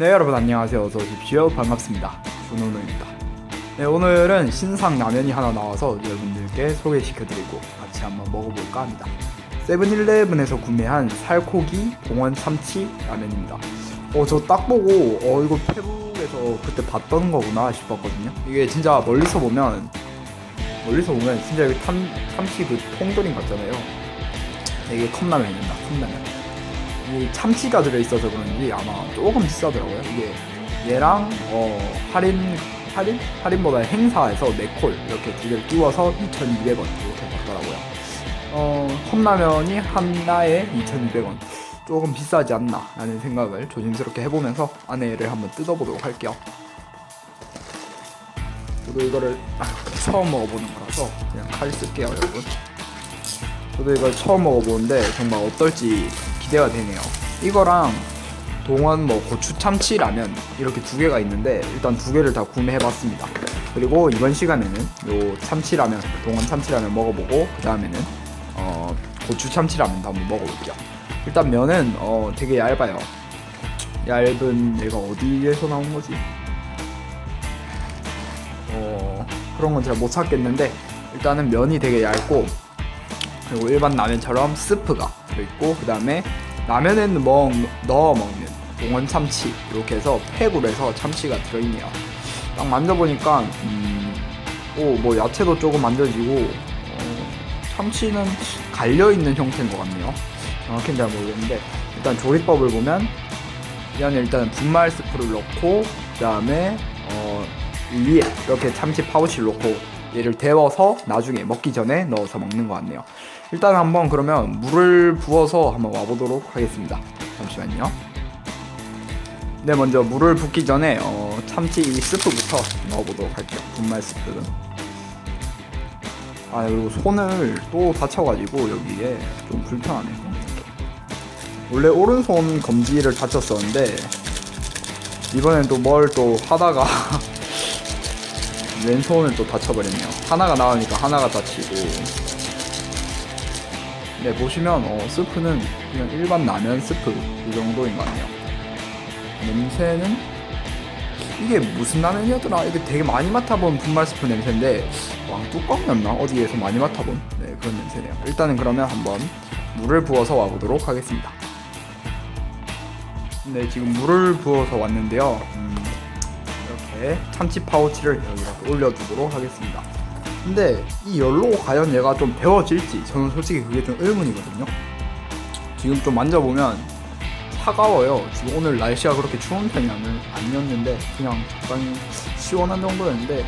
네 여러분 안녕하세요. 어서 오십시오. 반갑습니다. 준호노입니다. 네 오늘은 신상 라면이 하나 나와서 여러분들께 소개시켜드리고 같이 한번 먹어볼까 합니다. 세븐일레븐에서 구매한 살코기 봉원 참치 라면입니다. 어 저 딱 보고 어 이거 페북에서 그때 봤던 거구나 싶었거든요. 이게 진짜 멀리서 보면 멀리서 보면 진짜 여기 참, 참치 그 통조림 같잖아요. 이게 컵라면입니다 컵라면 이 참치가 들어있어서 그런지 아마 조금 비싸더라고요. 이게 얘랑 어 할인 할인 할인보다 행사에서 네콜 이렇게 두 개를 끼워서 2,200원 이렇게 받더라고요. 어 컵라면이 하나에 2,200원 조금 비싸지 않나 라는 생각을 조심스럽게 해보면서 안에를 한번 뜯어보도록 할게요. 저도 이거를 아, 처음 먹어보는 거라서 그냥 칼 쓸게요, 여러분. 저도 이걸 처음 먹어보는데 정말 어떨지 기대가 되네요. 이거랑 동원 뭐 고추 참치 라면 이렇게 두 개가 있는데 일단 두 개를 다 구매해봤습니다. 그리고 이번 시간에는 요 참치 라면 동원 참치 라면 먹어보고 그 다음에는 어 고추 참치 라면도 한번 먹어볼게요. 일단 면은 어 되게 얇아요. 얇은 얘가 어디에서 나온 거지? 어 그런 건 잘 못 찾겠는데 일단은 면이 되게 얇고 그리고 일반 라면처럼 스프가 들어있고 그 다음에 라면에는 먹, 넣어 먹는 동원 참치 이렇게 해서 팩으로 해서 참치가 들어있네요. 딱 만져보니까 음, 오뭐 야채도 조금 만져지고 어, 참치는 갈려 있는 형태인 것 같네요. 정확히는 잘 모르겠는데 일단 조리법을 보면 이 안에 일단 분말 스프를 넣고 그 다음에 어, 위에 이렇게 참치 파우치를 넣고 얘를 데워서 나중에 먹기 전에 넣어서 먹는 것 같네요. 일단 한번 그러면 물을 부어서 한번 와보도록 하겠습니다. 잠시만요. 네, 먼저 물을 붓기 전에 어, 참치 이 스프부터 넣어보도록 할게요. 분말 스프는. 아 그리고 손을 또 다쳐가지고 여기에 좀 불편하네요. 원래 오른손 검지를 다쳤었는데 이번엔 또 뭘 또 하다가 왼손을 또 다쳐버렸네요. 하나가 나오니까 하나가 다치고. 네, 보시면, 어, 스프는 그냥 일반 라면 스프 이 정도인 것 같네요. 냄새는, 이게 무슨 라면이었더라? 이게 되게 많이 맡아본 분말 스프 냄새인데, 왕뚜껑이었나? 어디에서 많이 맡아본? 네, 그런 냄새네요. 일단은 그러면 한번 물을 부어서 와보도록 하겠습니다. 네, 지금 물을 부어서 왔는데요. 음, 이렇게 참치 파우치를 여기다 올려주도록 하겠습니다. 근데 이 열로 과연 얘가 좀 데워질지 저는 솔직히 그게 좀 의문이거든요. 지금 좀 만져보면 차가워요. 지금 오늘 날씨가 그렇게 추운 편이 아니- 아니었는데 그냥 적당히 시원한 정도였는데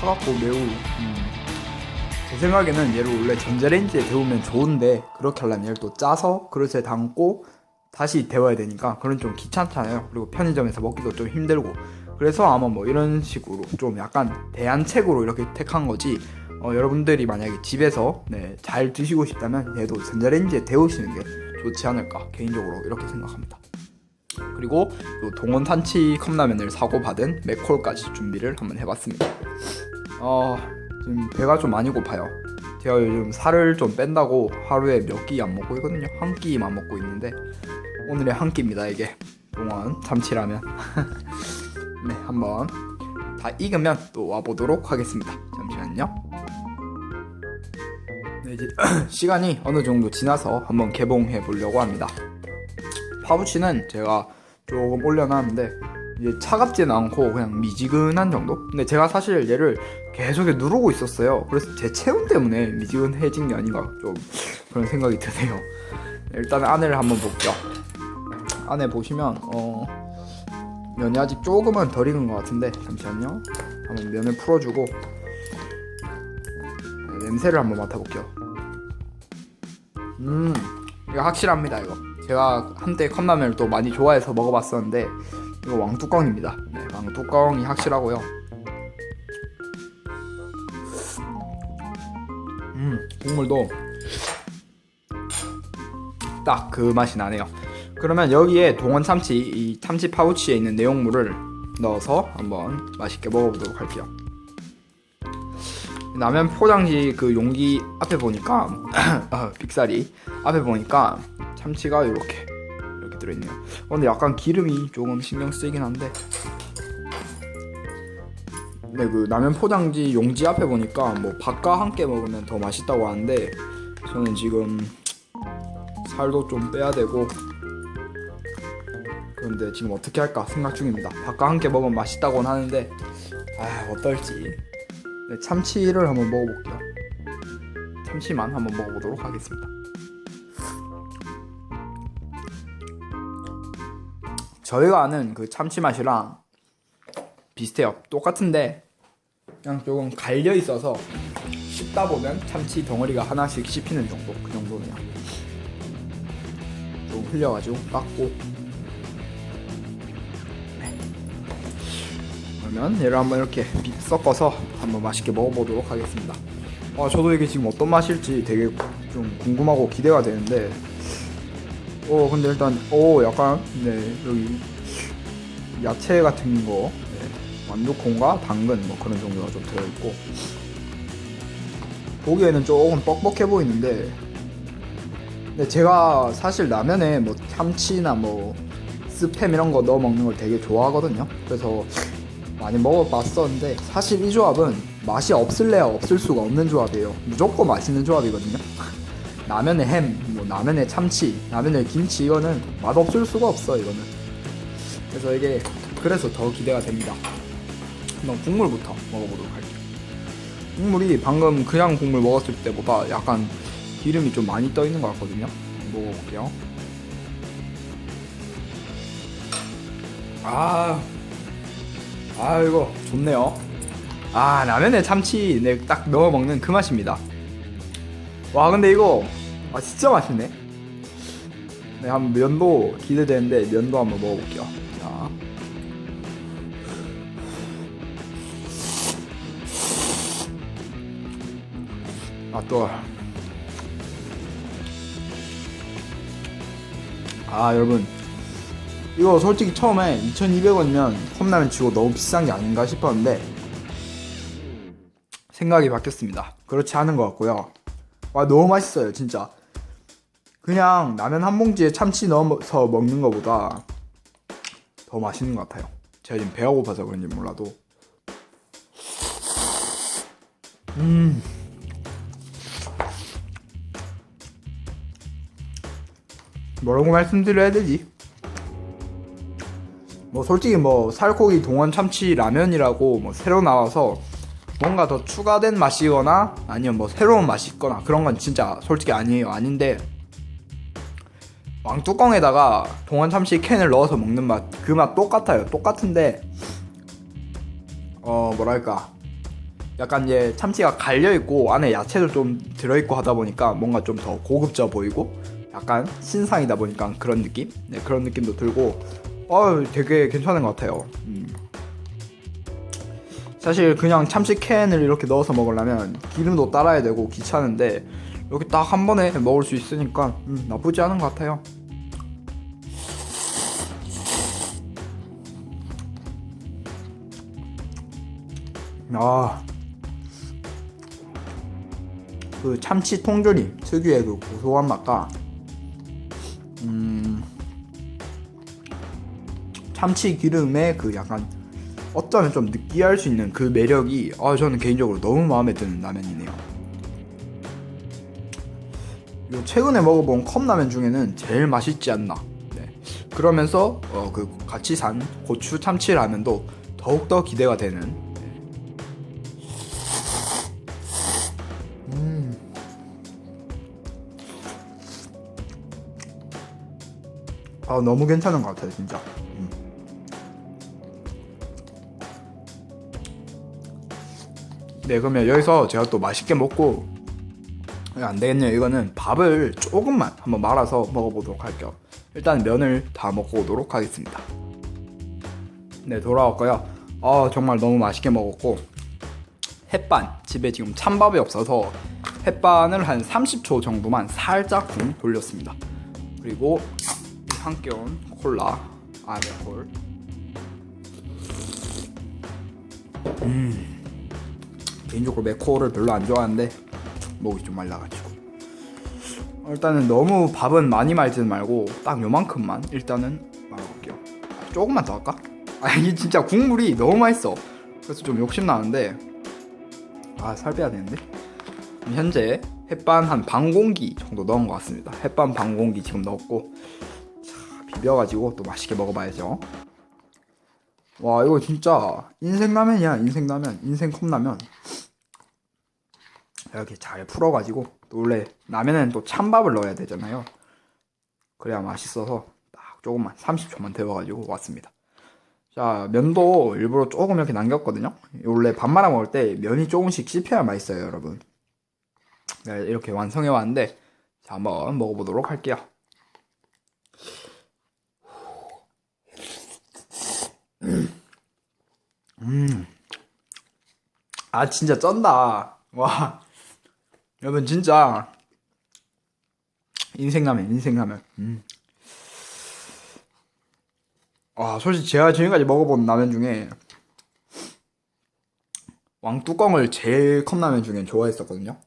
차갑고 매우 음, 제 생각에는 얘를 원래 전자레인지에 데우면 좋은데 그렇게 하려면 얘를 또 짜서 그릇에 담고 다시 데워야 되니까 그런 좀 귀찮잖아요. 그리고 편의점에서 먹기도 좀 힘들고 그래서 아마 뭐 이런 식으로 좀 약간 대안책으로 이렇게 택한 거지. 어, 여러분들이 만약에 집에서 네, 잘 드시고 싶다면 얘도 전자레인지에 데우시는 게 좋지 않을까 개인적으로 이렇게 생각합니다. 그리고 요 동원 탄치 컵라면을 사고 받은 맥콜까지 준비를 한번 해봤습니다. 어, 지금 배가 좀 많이 고파요. 제가 요즘 살을 좀 뺀다고 하루에 몇 끼 안 먹고 있거든요. 한 끼만 먹고 있는데 오늘의 한 끼입니다 이게 동원 참치라면. 네, 한번 다 익으면 또 와보도록 하겠습니다. 잠시만요. 네, 이제 시간이 어느 정도 지나서 한번 개봉해 보려고 합니다. 파우치는 제가 조금 올려놨는데 이제 차갑지는 않고 그냥 미지근한 정도? 근데 제가 사실 얘를 계속 누르고 있었어요. 그래서 제 체온 때문에 미지근해진 게 아닌가 좀 그런 생각이 드네요. 일단 안에를 한번 볼게요. 안에 보시면 어 면이 아직 조금은 덜 익은 것 같은데 잠시만요. 한번 면을 풀어주고 네, 냄새를 한번 맡아볼게요. 음 이거 확실합니다 이거. 제가 한때 컵라면을 또 많이 좋아해서 먹어봤었는데 이거 왕뚜껑입니다. 네 왕뚜껑이 확실하고요. 음 국물도 딱 그 맛이 나네요 그러면 여기에 동원 참치 이 참치 파우치에 있는 내용물을 넣어서 한번 맛있게 먹어보도록 할게요. 라면 포장지 그 용기 앞에 보니까 어, 빅살이 앞에 보니까 참치가 이렇게 이렇게 들어있네요. 어, 근데 약간 기름이 조금 신경 쓰이긴 한데. 네, 그 라면 포장지 용지 앞에 보니까 뭐 밥과 함께 먹으면 더 맛있다고 하는데 저는 지금 살도 좀 빼야 되고 그런데 지금 어떻게 할까 생각 중입니다. 밥과 함께 먹으면 맛있다고는 하는데 아 어떨지. 네, 참치를 한번 먹어볼게요. 참치만 한번 먹어보도록 하겠습니다. 저희가 아는 그 참치 맛이랑 비슷해요. 똑같은데 그냥 조금 갈려 있어서 씹다 보면 참치 덩어리가 하나씩 씹히는 정도 그 정도네요. 좀 흘려가지고 깎고 그러면 얘를 한번 이렇게 비- 섞어서 한번 맛있게 먹어보도록 하겠습니다. 아 저도 이게 지금 어떤 맛일지 되게 좀 궁금하고 기대가 되는데 어 근데 일단 오 약간 네 여기 야채 같은 거 네, 완두콩과 당근 뭐 그런 종류가 좀 들어있고 보기에는 조금 뻑뻑해 보이는데 근데 제가 사실 라면에 뭐 참치나 뭐 스팸 이런 거 넣어 먹는 걸 되게 좋아하거든요 그래서 많이 먹어봤었는데 사실 이 조합은 맛이 없을래야 없을 수가 없는 조합이에요 무조건 맛있는 조합이거든요 라면에 햄, 뭐 라면에 참치, 라면에 김치 이거는 맛 없을 수가 없어 이거는. 그래서 이게 그래서 더 기대가 됩니다. 한번 국물부터 먹어보도록 할게요. 국물이 방금 그냥 국물 먹었을 때보다 약간 기름이 좀 많이 떠 있는 것 같거든요. 먹어볼게요. 아, 아 이거 좋네요. 아 라면에 참치 네, 딱 넣어 먹는 그 맛입니다. 와 근데 이거 아 진짜 맛있네. 네, 한번 면도 기대되는데 면도 한번 먹어볼게요. 자. 아 또. 아 여러분 이거 솔직히 처음에 2,200원이면 컵라면 치고 너무 비싼 게 아닌가 싶었는데 생각이 바뀌었습니다. 그렇지 않은 것 같고요. 와 너무 맛있어요 진짜. 그냥 라면 한 봉지에 참치 넣어서 먹는 것보다 더 맛있는 것 같아요. 제가 지금 배가 고파서 그런지 몰라도. 음. 뭐라고 말씀드려야 되지? 뭐 솔직히 뭐 살코기 동원 참치 라면이라고 뭐 새로 나와서 뭔가 더 추가된 맛이거나 아니면 뭐 새로운 맛이 있거나 그런 건 진짜 솔직히 아니에요. 아닌데 왕뚜껑에다가 동원 참치 캔을 넣어서 먹는 맛 그 맛 똑같아요. 똑같은데 어 뭐랄까. 약간 이제 참치가 갈려 있고 안에 야채도 좀 들어 있고 하다 보니까 뭔가 좀 더 고급져 보이고 약간 신상이다 보니까 그런 느낌? 네 그런 느낌도 들고 어 되게 괜찮은 것 같아요 음. 사실 그냥 참치 캔을 이렇게 넣어서 먹으려면 기름도 따라야 되고 귀찮은데 이렇게 딱 한 번에 먹을 수 있으니까 음, 나쁘지 않은 것 같아요. 아, 그 참치 통조림 특유의 그 고소한 맛과 음, 참치 기름의 그 약간 어쩌면 좀 느끼할 수 있는 그 매력이 아 저는 개인적으로 너무 마음에 드는 라면이네요. 요 최근에 먹어본 컵라면 중에는 제일 맛있지 않나. 네. 그러면서 어, 그 같이 산 고추 참치 라면도 더욱 더 기대가 되는. 네. 음. 아 너무 괜찮은 것 같아요 진짜. 음. 네 그러면 여기서 제가 또 맛있게 먹고 안 되겠네요. 이거는 밥을 조금만 한번 말아서 먹어보도록 할게요. 일단 면을 다 먹고 오도록 하겠습니다. 네, 돌아왔고요. 아, 정말 너무 맛있게 먹었고 햇반 집에 지금 찬밥이 없어서 햇반을 한 30초 정도만 살짝 쿵 돌렸습니다. 그리고 함께 온 콜라 아메콜. 음. 개인적으로 매코를 별로 안 좋아하는데 목이 좀 말라가지고 일단은 너무 밥은 많이 말지는 말고 딱 요만큼만 일단은 말아볼게요. 조금만 더 할까? 아 이게 진짜 국물이 너무 맛있어. 그래서 좀 욕심 나는데 아 살 빼야 되는데. 현재 햇반 한 반 공기 정도 넣은 것 같습니다. 햇반 반 공기 지금 넣었고 자, 비벼가지고 또 맛있게 먹어봐야죠. 와 이거 진짜 인생 라면이야 인생 라면 인생 컵라면 이렇게 잘 풀어가지고 또 원래 라면에는 또 찬밥을 넣어야 되잖아요. 그래야 맛있어서 딱 조금만 30초만 데워가지고 왔습니다. 자 면도 일부러 조금 이렇게 남겼거든요. 원래 밥 말아 먹을 때 면이 조금씩 씹혀야 맛있어요, 여러분. 네, 이렇게 완성해 왔는데 자 한번 먹어보도록 할게요. 음. 아 진짜 쩐다. 와. 여러분 진짜 인생라면 인생라면. 음. 와 솔직히 제가 지금까지 먹어본 라면 중에 왕뚜껑을 제일 컵라면 중에 좋아했었거든요.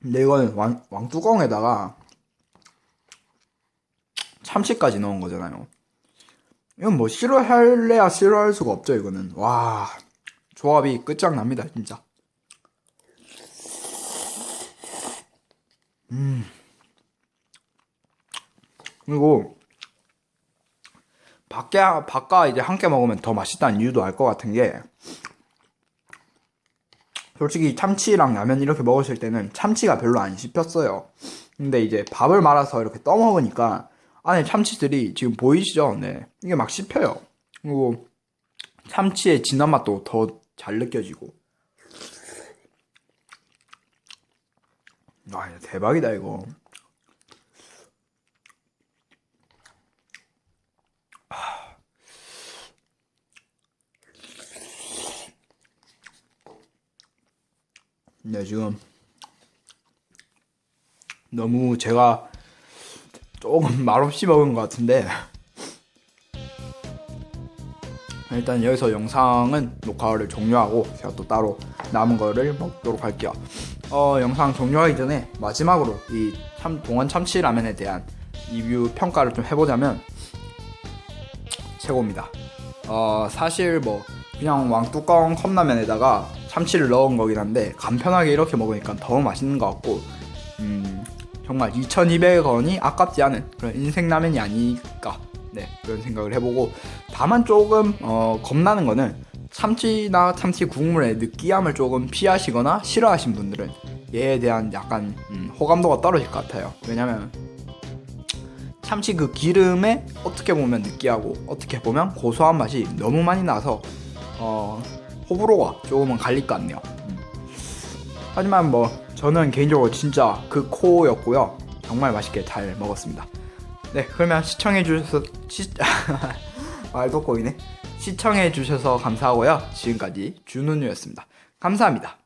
근데 이거는 왕, 왕뚜껑에다가 참치까지 넣은 거잖아요. 이건 뭐 싫어할래야 싫어할 수가 없죠 이거는. 와 조합이 끝장납니다 진짜. 음. 그리고 밖에 바까 이제 함께 먹으면 더 맛있다는 이유도 알 것 같은 게 솔직히 참치랑 라면 이렇게 먹으실 때는 참치가 별로 안 씹혔어요. 근데 이제 밥을 말아서 이렇게 떠 먹으니까 안에 참치들이 지금 보이시죠? 네. 이게 막 씹혀요. 그리고 참치의 진한 맛도 더 잘 느껴지고. 와, 대박이다, 이거. 네, 지금 너무 제가 조금 말없이 먹은 것 같은데 일단 여기서 영상은 녹화를 종료하고 제가 또 따로 남은 거를 먹도록 할게요. 어, 영상 종료하기 전에 마지막으로 이 참 동원 참치 라면에 대한 리뷰 평가를 좀 해보자면 최고입니다. 어, 사실 뭐 그냥 왕뚜껑 컵라면에다가 참치를 넣은 거긴 한데 간편하게 이렇게 먹으니까 더 맛있는 것 같고 음, 정말 2,200원이 아깝지 않은 그런 인생 라면이 아닐까 네 그런 생각을 해보고 다만 조금 어, 겁나는 거는 참치나 참치 국물의 느끼함을 조금 피하시거나 싫어하신 분들은 얘에 대한 약간 음, 호감도가 떨어질 것 같아요 왜냐면 참치 그 기름에 어떻게 보면 느끼하고 어떻게 보면 고소한 맛이 너무 많이 나서 어, 호불호가 조금은 갈릴 것 같네요. 음. 하지만 뭐 저는 개인적으로 진짜 그 코였고요. 정말 맛있게 잘 먹었습니다. 네, 그러면 시청해 주셔서 시... 말도 꼬이네. 시청해 주셔서 감사하고요. 지금까지 준우뉴였습니다. 감사합니다.